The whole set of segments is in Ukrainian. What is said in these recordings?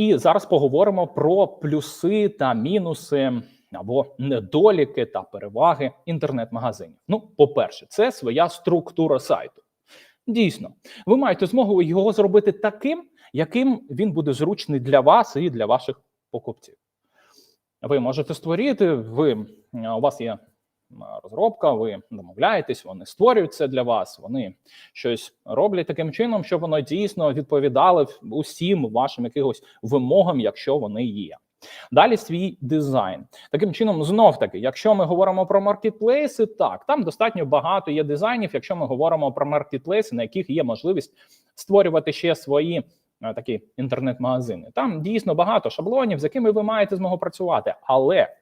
І зараз поговоримо про плюси та мінуси або недоліки та переваги інтернет-магазинів. Ну, по-перше, це своя структура сайту. Дійсно, ви маєте змогу його зробити таким, яким він буде зручний для вас і для ваших покупців. Ви можете створити, ви у вас є розробка, ви домовляєтесь, вони створюють це для вас. Вони щось роблять таким чином, щоб воно дійсно відповідало усім вашим якихось вимогам, якщо вони є. Далі свій дизайн. Таким чином, знов таки, якщо ми говоримо про маркетплейси, так там достатньо багато є дизайнів. Якщо ми говоримо про маркетплейси, на яких є можливість створювати ще свої такі інтернет-магазини. Там дійсно багато шаблонів, з якими ви маєте змогу працювати, але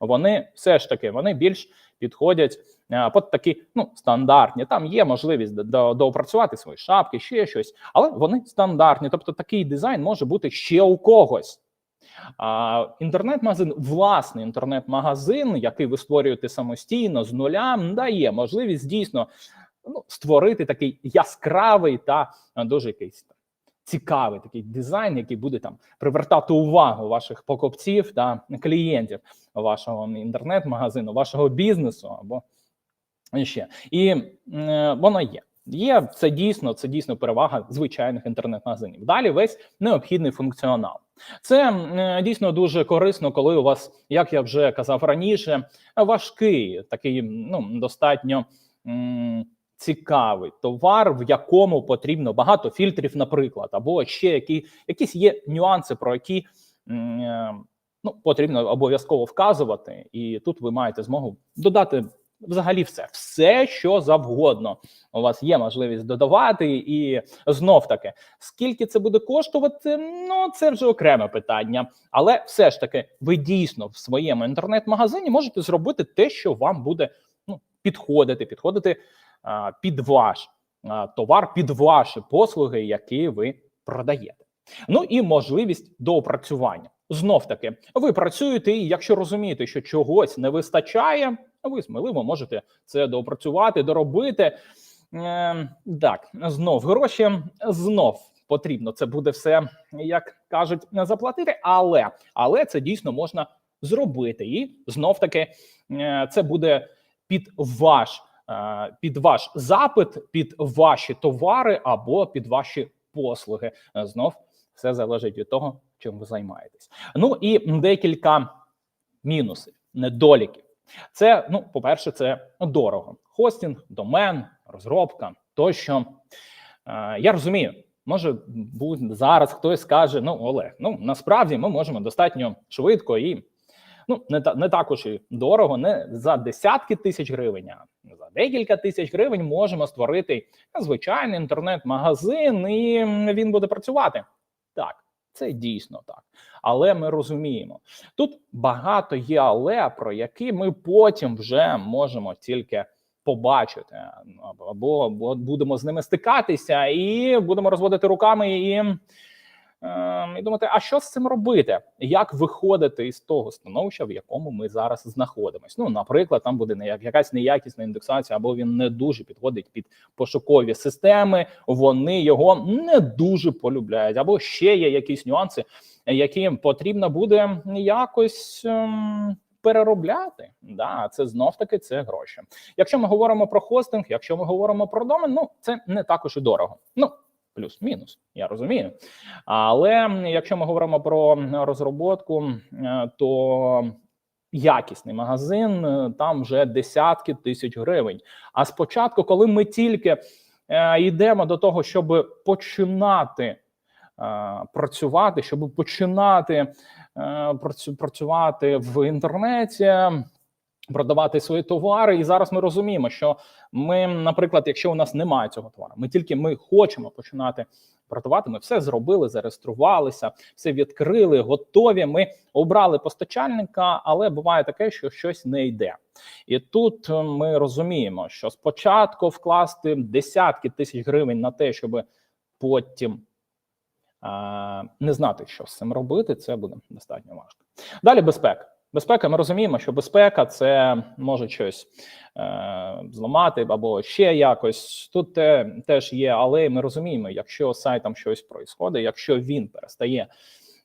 вони все ж таки вони більш підходять а, під такі ну стандартні. Там є можливість до, доопрацювати свої шапки, ще щось, але вони стандартні. Тобто такий дизайн може бути ще у когось. А інтернет-магазин, власний інтернет-магазин, який ви створюєте самостійно з нуля, дає можливість дійсно ну, створити такий яскравий та дуже якийсь цікавий такий дизайн, який буде там привертати увагу ваших покупців та клієнтів вашого інтернет-магазину, вашого бізнесу або ще. І е, воно є. Є це дійсно, це дійсно перевага звичайних інтернет-магазинів. Далі весь необхідний функціонал. Це е, дійсно дуже корисно, коли у вас, як я вже казав раніше, важкий такий ну достатньо цікавий товар, в якому потрібно багато фільтрів, наприклад, або ще які якісь є нюанси, про які е, ну потрібно обов'язково вказувати, і тут ви маєте змогу додати взагалі все, все, що завгодно. У вас є можливість додавати, і знов таки, скільки це буде коштувати, ну це вже окреме питання. Але все ж таки, ви дійсно в своєму інтернет-магазині можете зробити те, що вам буде ну, підходити, підходити під ваш товар, під ваші послуги, які ви продаєте. Ну і можливість доопрацювання. Знов таки, ви працюєте, і якщо розумієте, що чогось не вистачає, ви сміливо можете це доопрацювати, доробити. Е, так, знов гроші, знов потрібно. Це буде все, як кажуть, заплатити, але але це дійсно можна зробити. І знов таки е, це буде під ваш е, під ваш запит, під ваші товари або під ваші послуги. Знов все залежить від того, чим ви займаєтесь. Ну і декілька мінусів, недоліків. Це, ну, по-перше, це дорого. Хостінг, домен, розробка тощо. Е, я розумію, може бути зараз хтось скаже: ну, Олег, ну насправді ми можемо достатньо швидко і ну не та не також і дорого, не за десятки тисяч гривень, а за декілька тисяч гривень можемо створити звичайний інтернет-магазин, і він буде працювати. Так, це дійсно так. Але ми розуміємо, тут багато є, але про які ми потім вже можемо тільки побачити, або, будемо з ними стикатися, і будемо розводити руками і і думати, а що з цим робити? Як виходити із того становища, в якому ми зараз знаходимося? Ну, наприклад, там буде якась неякісна індексація, або він не дуже підходить під пошукові системи. Вони його не дуже полюбляють, або ще є якісь нюанси, які потрібно буде якось. Ем... Переробляти, да, це знов таки це гроші. Якщо ми говоримо про хостинг, якщо ми говоримо про домен, ну це не також і дорого. Ну плюс-мінус, я розумію. Але якщо ми говоримо про розробку, е, то якісний магазин е, там вже десятки тисяч гривень. А спочатку, коли ми тільки е, йдемо до того, щоб починати працювати, щоб починати працювати в інтернеті продавати свої товари, і зараз ми розуміємо, що ми, наприклад, якщо у нас немає цього товару, ми тільки ми хочемо починати продавати. Ми все зробили, зареєструвалися, все відкрили, готові. Ми обрали постачальника, але буває таке, що щось не йде. І тут е, ми розуміємо, що спочатку вкласти десятки тисяч гривень на те, щоб потім. Не знати, що з цим робити, це буде достатньо важко. Далі безпека. Безпека, ми розуміємо, що безпека це може щось е, зламати або ще якось. Тут те, теж є, але ми розуміємо, якщо сайтом щось проїсходить, якщо він перестає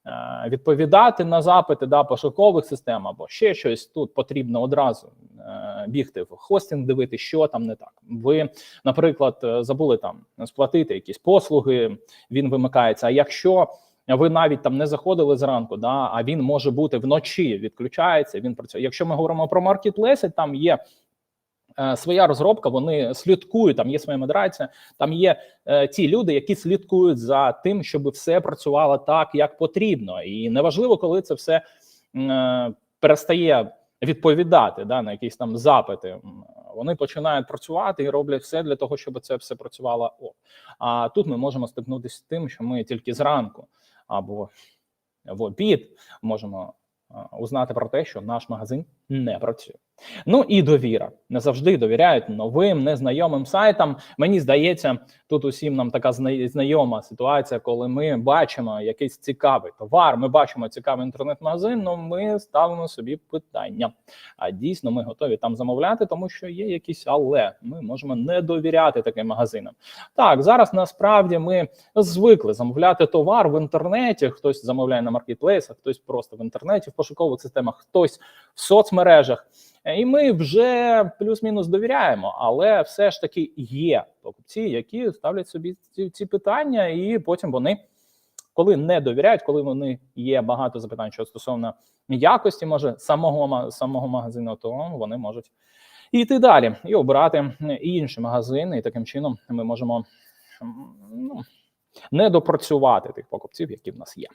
е, відповідати на запити да, пошукових систем або ще щось. Тут потрібно одразу е, бігти в хостинг, дивити, що там не так. Ви, наприклад, е, забули там сплатити якісь послуги, він вимикається. А якщо ви навіть там не заходили зранку, да, а він може бути вночі, відключається. Він працює. Якщо ми говоримо про маркетплейси, там є е, своя розробка, вони слідкують, там є своя модерація, там є е, ті люди, які слідкують за тим, щоб все працювало так, як потрібно. І неважливо, коли це все е, перестає відповідати да, на якісь там запити. Вони починають працювати і роблять все для того, щоб це все працювало. А тут ми можемо стикнутися з тим, що ми тільки зранку або в обід можемо узнати про те, що наш магазин не працює. Ну і довіра. Не завжди довіряють новим, незнайомим сайтам. Мені здається, тут усім нам така зна- знайома ситуація, коли ми бачимо якийсь цікавий товар, ми бачимо цікавий інтернет-магазин, але ми ставимо собі питання. А дійсно ми готові там замовляти, тому що є якісь але ми можемо не довіряти таким магазинам. Так, зараз насправді ми звикли замовляти товар в інтернеті. Хтось замовляє на маркетплейсах, хтось просто в інтернеті, в пошукових системах, хтось в соцмережах. І ми вже плюс-мінус довіряємо, але все ж таки є покупці, які ставлять собі ці, ці питання, і потім вони, коли не довіряють, коли вони є багато запитань, що стосовно якості, може самого самого магазину, то вони можуть йти далі і обирати інші магазини. І таким чином ми можемо ну, не допрацювати тих покупців, які в нас є.